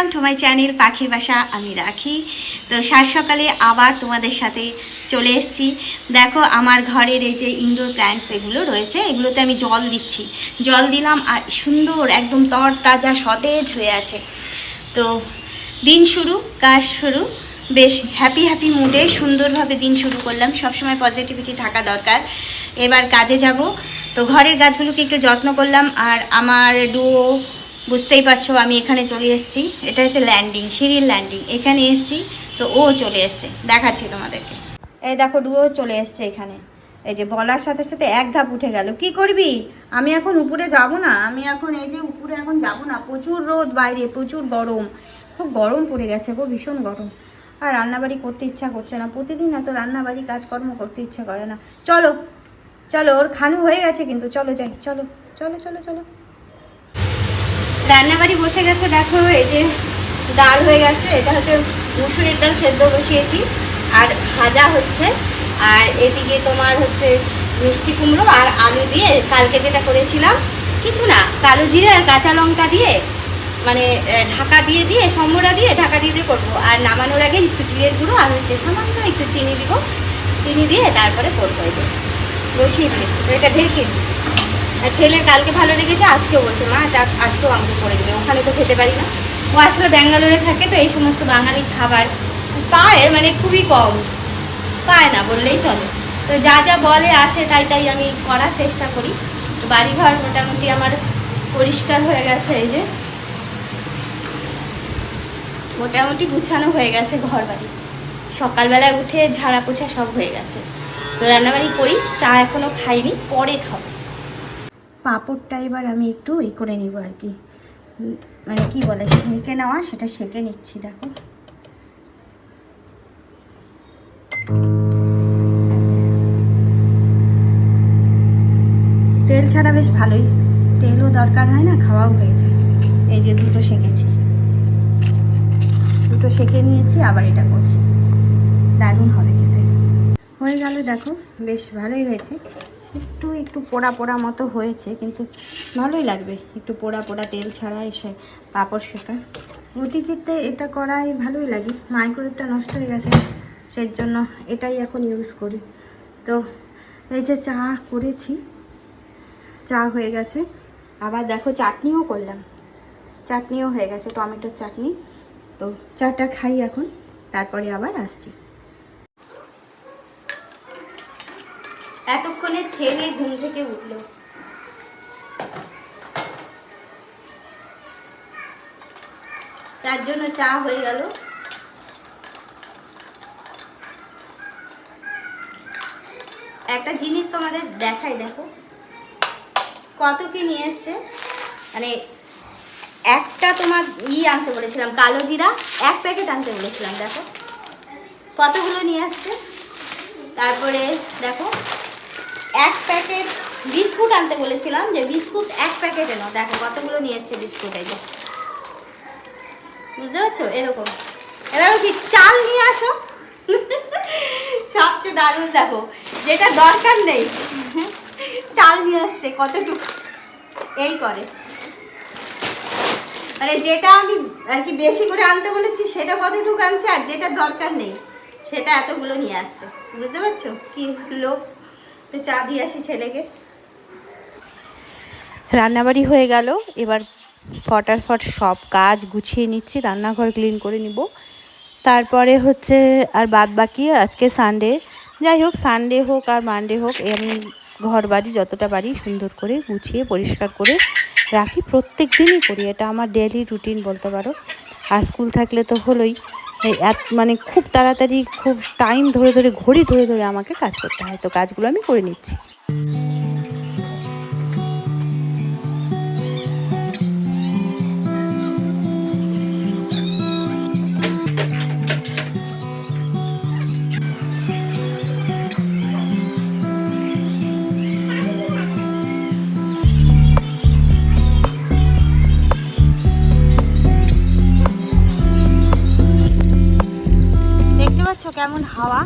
Welcome to my channel পাখি বাসা, আমি রাখি। তো সাত সকালে আবার তোমাদের সাথে চলে এসেছি। দেখো, আমার ঘরের এই যে ইনডোর প্ল্যান্টস এগুলো রয়েছে, এগুলোতে আমি জল দিচ্ছি। জল দিলাম আর সুন্দর একদম তর তাজা সতেজ হয়ে আছে। তো দিন শুরু, কাজ শুরু। বেশ হ্যাপি হ্যাপি মুডে সুন্দরভাবে দিন শুরু করলাম। সবসময় পজিটিভিটি থাকা দরকার। এবার কাজে যাব। তো ঘরের গাছগুলোকে একটু যত্ন করলাম। আর আমার ডুয়ো বুঝতেই পারছ, আমি এখানে চলে এসেছি। এটা হচ্ছে ল্যান্ডিং সিঁড়ির ল্যান্ডিং এখানে এসেছি, তো ও চলে এসছে। দেখাচ্ছি তোমাদেরকে। এই দেখো ডুয়ো চলে এসছে এখানে। এই যে বলার সাথে সাথে এক ধাপ উঠে গেল। কি করবি? আমি এখন উপরে যাব না। আমি এখন এই যে উপরে এখন যাব না। প্রচুর রোদ বাইরে, প্রচুর গরম। খুব গরম পড়ে গেছে গো, ভীষণ গরম। আর রান্নাবাড়ি করতে ইচ্ছা করছে না। প্রতিদিন এত রান্নাবাড়ি, কাজকর্ম করতে ইচ্ছা করে না। চলো চলো, ওর খানু হয়ে গেছে কিন্তু। চলো যাই, চলো চলো চলো চলো। রান্নাবাড়ি বসে গেছে, দেখো এই যে ডাল হয়ে গেছে, এটা হচ্ছে মুসুরির ডাল সেদ্ধ বসিয়েছি, আর ভাজা হচ্ছে, আর এদিকে তোমার হচ্ছে মিষ্টি কুমড়ো, আর আলু দিয়ে কালকে যেটা করেছিলাম, কিছু না, কালো জিরে আর কাঁচা লঙ্কা দিয়ে মানে ঢাকা দিয়ে দিয়ে, সম্বরা দিয়ে ঢাকা দিয়ে দিয়ে করব, আর নামানোর আগে একটু জিরের গুঁড়ো, আর হচ্ছে সামান্য একটু চিনি দিব, চিনি দিয়ে তারপরে করব এই যে, বসিয়ে দিয়েছি, তো এটা ঢেকে দিই। ছেলের কালকে ভালো লেগেছে, আজকেও বলছে, মা, এটা আজকেও আমাকে করে দেবে, ওখানে তো খেতে পারি না। ও আসলে ব্যাঙ্গালোরে থাকে তো, এই সমস্ত বাঙালি খাবার পায় মানে খুবই কম, পায় না বললেই চলে। তো যা যা বলে আসে, তাই তাই আমি করার চেষ্টা করি। তো বাড়িঘর মোটামুটি আমার পরিষ্কার হয়ে গেছে, এই যে। মোটামুটি গুছানো হয়ে গেছে ঘর বাড়ি সকালবেলায় উঠে ঝাড়া পোছা সব হয়ে গেছে। তো রান্নাবাড়ি করি, চা এখনও খাইনি, পরে খাব। পাঁপড়টা এবার আমি একটু ই করে নিব আর কি। মানে কি বলে, সেঁকে নেওয়া, সেটা সেঁকে নিচ্ছি, দেখো। তেল ছাড়া বেশ ভালোই। তেলও দরকার হয় না, খাওয়াও হয়ে যায়। এই যে দুটো সেঁকেছি। দুটো সেঁকে নিয়েছি, আবার এটা করছি। দারুণ হবে খেতে। হয়ে গেল, দেখো, বেশ ভালোই হয়েছে। একটু একটু পোড়া পোড়া মতো হয়েছে, কিন্তু ভালোই লাগবে। একটু পোড়া পোড়া তেল ছাড়া এসে পাঁপড় শেখা। চিটতে এটা করাই ভালোই লাগে। মাইক্রোওয়েভটা নষ্ট হয়ে গেছে সেই জন্য এটাই এখন ইউজ করি। তো এই যে চা করেছি, চা হয়ে গেছে। আবার দেখো চাটনিও করলাম। চাটনিও হয়ে গেছে, টমেটোর চাটনি। তো চাটা খাই এখন, তারপরে আবার আসছি। এতক্ষণে ছেলে ঘুম থেকে উঠল। তার জন্য চা হয়ে গেল। একটা জিনিস তোমাদের দেখাই, দেখো। কত কি নিয়ে এসছে? মানে একটা তোমার ই আনতে বলেছিলাম, কালো জিরা, এক প্যাকেট আনতে বলেছিলাম, দেখো। কতগুলো নিয়ে আসছে? তারপরে, দেখো। এক প্যাকেট বিস্কুট আনতে বলেছিলাম যে বিস্কুট এক প্যাকেট এনো দেখো, কতগুলো নিয়ে এসছে বিস্কুট এই যে। বুঝতে পারছ? এরকম। এবার বলছি, চাল নিয়ে আসো। সবচেয়ে দারুণ দেখো, যেটা দরকার নেই। চাল নিয়ে আসছে, কতটুকু। এই করে। মানে যেটা আমি আর কি বেশি করে আনতে বলেছি, সেটা কতটুকু আনছে আর যেটা দরকার নেই, সেটা এতগুলো নিয়ে আসছে। বুঝতে পারছ? কি লোক তো চা দিয়ে আসি ছেলেকে। রান্নাবাড়ি হয়ে গেল, এবার ফটাফট সব কাজ গুছিয়ে নিচ্ছি, রান্নাঘর ক্লিন করে নিব। তারপরে হচ্ছে আর বাদ বাকি আজকে সানডে যাই হোক সানডে হোক আর মানডে হোক আমি ঘর বাড়ি যতটা বাড়ি সুন্দর করে গুছিয়ে, পরিষ্কার করে রাখি। প্রত্যেক দিনই করি, এটা আমার ডেলি রুটিন বলতে পারো। আর স্কুল থাকলে তো হলোই। মানে খুব তাড়াতাড়ি, খুব টাইম ধরে ধরে, ঘড়ি ধরে ধরে আমাকে কাজ করতে হয়। তো কাজগুলো আমি করে নিচ্ছি। কেমন হাওয়া?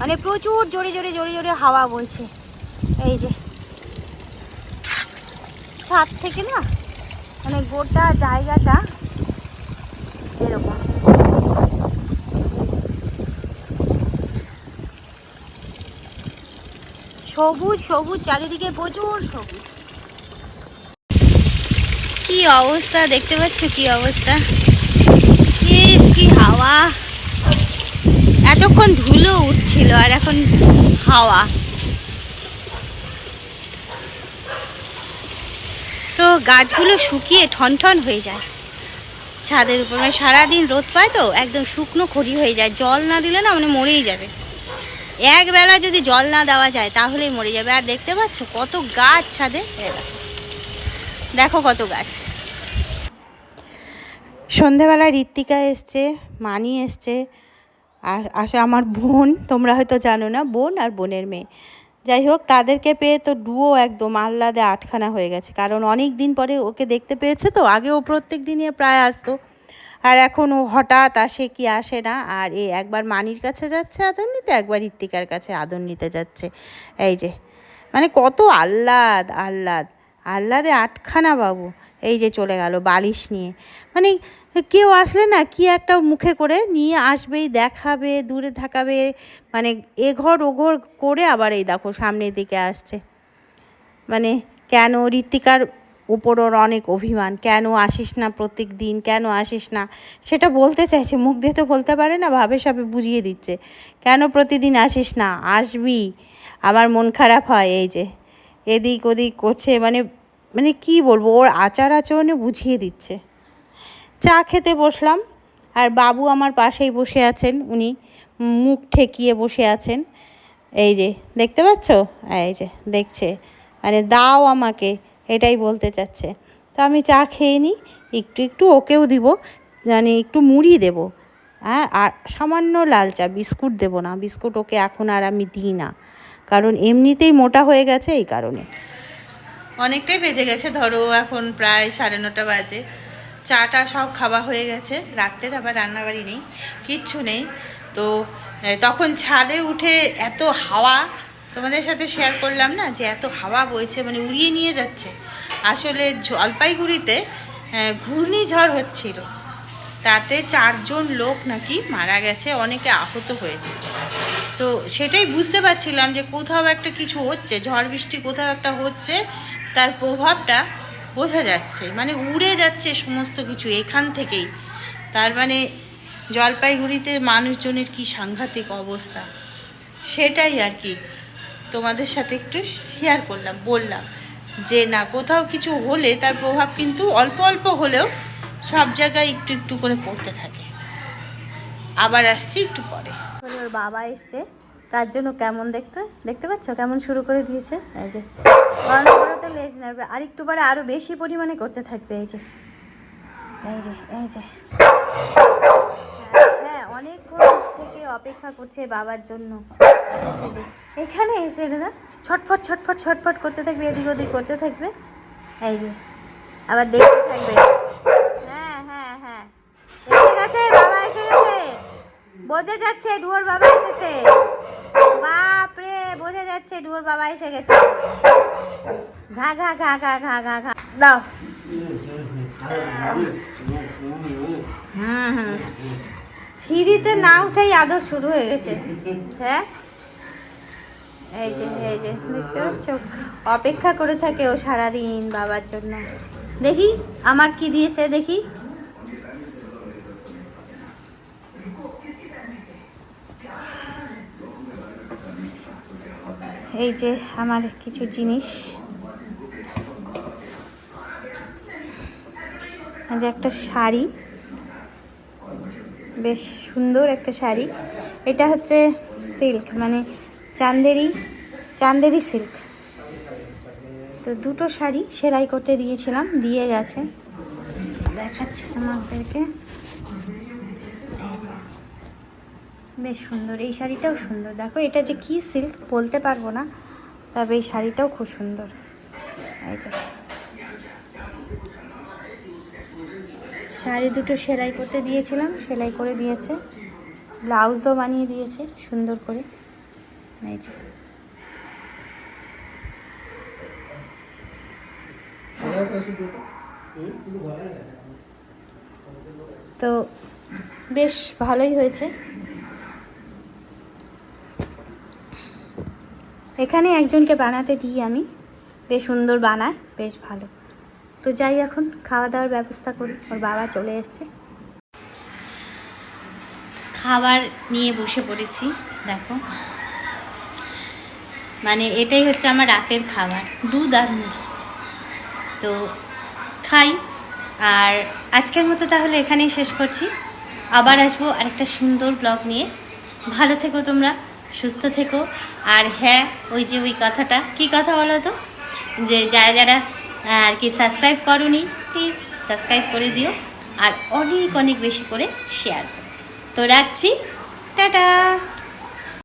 মানে প্রচুর জোরে জোরে জোরে জোরে হাওয়া বলছে। এই যে। ছাদ থেকে না মানে গোটা জায়গাটা এরকম। সবুজ সবুজ, চারিদিকে প্রচুর সবুজ। কি অবস্থা দেখতে পাচ্ছ? কি অবস্থা? কি হাওয়া। এতক্ষণ ধুলো উঠছিল আর এখন হাওয়া। তো গাছগুলো শুকিয়ে ঠন ঠন হয়ে যায়। ছাদের উপর মানে সারাদিন রোদ পায় তো, একদম শুকনো খড়ি হয়ে যায়। জল না দিলে না মানে মরেই যাবে। এক বেলা যদি জল না দেওয়া যায় তাহলেই মরে যাবে। আর দেখতে পাচ্ছ কত গাছ ছাদে। দেখো কত গাছ। সন্ধেবেলায় ঋত্বিকা এসছে, মানি এসছে আর আসে আমার বোন, তোমরা হয়তো জানো না, বোন আর বোনের মেয়ে। যাই হোক, তাদেরকে পেয়ে তো ডুও একদম আহ্লাদে আটখানা হয়ে গেছে। কারণ অনেক দিন পরে ওকে দেখতে পেয়েছে তো, আগে ও প্রত্যেক দিনই প্রায় আসতো। আর এখন ও হঠাৎ আসে কি আসে না, আর এ একবার মানির কাছে যাচ্ছে আদর নিতে একবার ঋত্বিকার কাছে আদর নিতে যাচ্ছে। এই যে মানে কত আহ্লাদ আহ্লাদ। আহ্লাদে আটখানা বাবু। এই যে চলে গেল বালিশ নিয়ে। মানে কেউ আসলে না কি একটা মুখে করে নিয়ে আসবেই, দেখাবে, দূরে থাকাবে মানে এ ঘর ও ঘর করে আবার এই দেখো সামনের দিকে আসছে। মানে কেন ঋত্বিকার উপর ওর অনেক অভিমান? কেন আসিস না প্রত্যেক দিন? কেন আসিস না? সেটা বলতে চাইছে, মুখ দিয়ে তো বলতে পারে না, ভাবে সবে বুঝিয়ে দিচ্ছে। কেন প্রতিদিন আসিস না? আসবি। আমার মন খারাপ হয়, এই যে। এদিক ওদিক করছে মানে মানে কি বলব, ওর আচার আচরণে বুঝিয়ে দিচ্ছে। চা খেতে বসলাম, আর বাবু আমার পাশেই বসে আছেন, উনি মুখ ঠেকিয়ে বসে আছেন। এই যে, দেখতে পাচ্ছ? এই যে, দেখছে। মানে দাও আমাকে, এটাই বলতে চাচ্ছে। তো আমি চা খেয়ে নিই একটু একটু ওকেও দিব মানে একটু মুড়ি দেবো। হ্যাঁ আর সামান্য লাল চা, বিস্কুট দেবো না, বিস্কুট ওকে এখন আর আমি দিই না। কারণ এমনিতেই মোটা হয়ে গেছে এই কারণে। অনেকটাই বেজে গেছে। ধরো এখন প্রায় সাড়ে নটা বাজে। চাটা সব খাওয়া হয়ে গেছে। রাত্রের আবার রান্নাবাড়ি নেই, কিচ্ছু নেই। তো তখন ছাদে উঠে এত হাওয়া, তোমাদের সাথে শেয়ার করলাম না, যে এত হাওয়া বইছে মানে উড়িয়ে নিয়ে যাচ্ছে। আসলে জলপাইগুড়িতে ঘূর্ণিঝড় হচ্ছিল। তাতে চারজন লোক নাকি মারা গেছে, অনেকে আহত হয়েছে। তো সেটাই বুঝতে পারছিলাম যে কোথাও একটা কিছু হচ্ছে, ঝড় বৃষ্টি কোথাও একটা হচ্ছে তার প্রভাবটা বোঝা যাচ্ছে মানে উড়ে যাচ্ছে সমস্ত কিছু এখান থেকেই। তার মানে জলপাইগুড়িতে মানুষজনের কি সাংঘাতিক অবস্থা? সেটাই আর কি তোমাদের সাথে একটু শেয়ার করলাম, বললাম যে না, কোথাও কিছু হলে তার প্রভাব কিন্তু অল্প অল্প হলেও সব জায়গায় একটু একটু করে পড়তে থাকে। আবার আসছি একটু পরে। বাবা এসছে। তার জন্য কেমন দেখতে? দেখতে পাচ্ছ? কেমন শুরু করে দিয়েছে? এই যে অনবরত লেজ নাড়বে। আর একটু পরে আরও বেশি পরিমাণে করতে থাকবে এই যে। এই যে এই যে। হ্যাঁ, হ্যাঁ অনেকক্ষণ থেকে অপেক্ষা করছে বাবার জন্য। এখানে এসে দাদা ছটফট ছটফট ছটফট করতে থাকবে এদিক ওদিক করতে থাকবে। এই যে আবার দেখতে থাকবে। হ্যাঁ হ্যাঁ হ্যাঁ। এসে গেছে বাবা এসে গেছে। বোঝা যাচ্ছে ডুয়োর বাবা এসেছে। বোঝা যাচ্ছে ডুয়োর বাবা এসে গেছে। ঘা ঘা ঘা ঘা ঘা ঘা ঘা। দাও। হুম হুম সিঁড়িতে না উঠেই আদর শুরু হয়ে গেছে। হ্যাঁ? এই যে এই যে, দেখতে পাচ্ছ? অপেক্ষা করে থাকে ও সারাদিন বাবার জন্য। দেখি, আমার কি দিয়েছে, দেখি। এই যে আমার কিছু জিনিস। যে একটা শাড়ি। বেশ সুন্দর একটা শাড়ি। এটা হচ্ছে সিল্ক মানে চান্দেরি চান্দেরি সিল্ক। তো দুটো শাড়ি সেলাই করতে দিয়েছিলাম, দিয়ে গেছে। দেখাচ্ছি তোমাদেরকে এই যে বেশ সুন্দর। এই শাড়িটাও সুন্দর। দেখো, এটা যে কি সিল্ক বলতে পারব না, তবে এই শাড়িটাও খুব সুন্দর। এই যে। শাড়ি দুটো সেলাই করতে দিয়েছিলাম, সেলাই করে দিয়েছে। ব্লাউজও বানিয়ে দিয়েছে, সুন্দর করে। এই যে। তো বেশ ভালোই হয়েছে। এখানে একজনকে বানাতে দিই আমি। বেশ সুন্দর বানায়, বেশ ভালো। তো যাই এখন খাওয়া দাওয়ার ব্যবস্থা করি। ওর বাবা চলে এসছে। খাবার নিয়ে বসে পড়েছি, দেখো। মানে এটাই হচ্ছে আমার রাতের খাবার, দুধ আর মুড়ি। তো খাই, আর আজকের মতো তাহলে এখানেই শেষ করছি। আবার আসব আরেকটা সুন্দর ব্লগ নিয়ে। ভালো থেকো তোমরা। সুস্থ থেকো। আর হ্যাঁ ওই যে ওই কথাটা, কি কথা বলো তো? যে যারা যারা, আর কি সাবস্ক্রাইব করনি প্লিজ সাবস্ক্রাইব করে দিও। আর অনেক অনেক বেশি করে শেয়ার করো। তো রাখছি। টাটা!